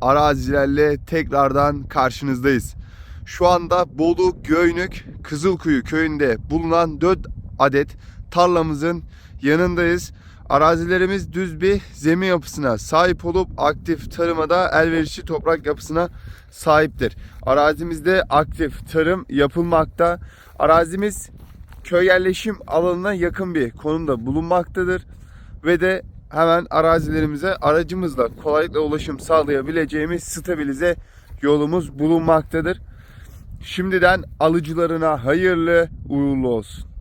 arazilerle tekrardan karşınızdayız. Şu anda Bolu Göynük Kızılkuyu köyünde bulunan 4 adet tarlamızın yanındayız. Arazilerimiz düz bir zemin yapısına sahip olup aktif tarıma da elverişli toprak yapısına sahiptir. Arazimizde aktif tarım yapılmakta. Arazimiz köy yerleşim alanına yakın bir konumda bulunmaktadır ve de hemen arazilerimize aracımızla kolaylıkla ulaşım sağlayabileceğimiz stabilize yolumuz bulunmaktadır. Şimdiden alıcılarına hayırlı uğurlu olsun.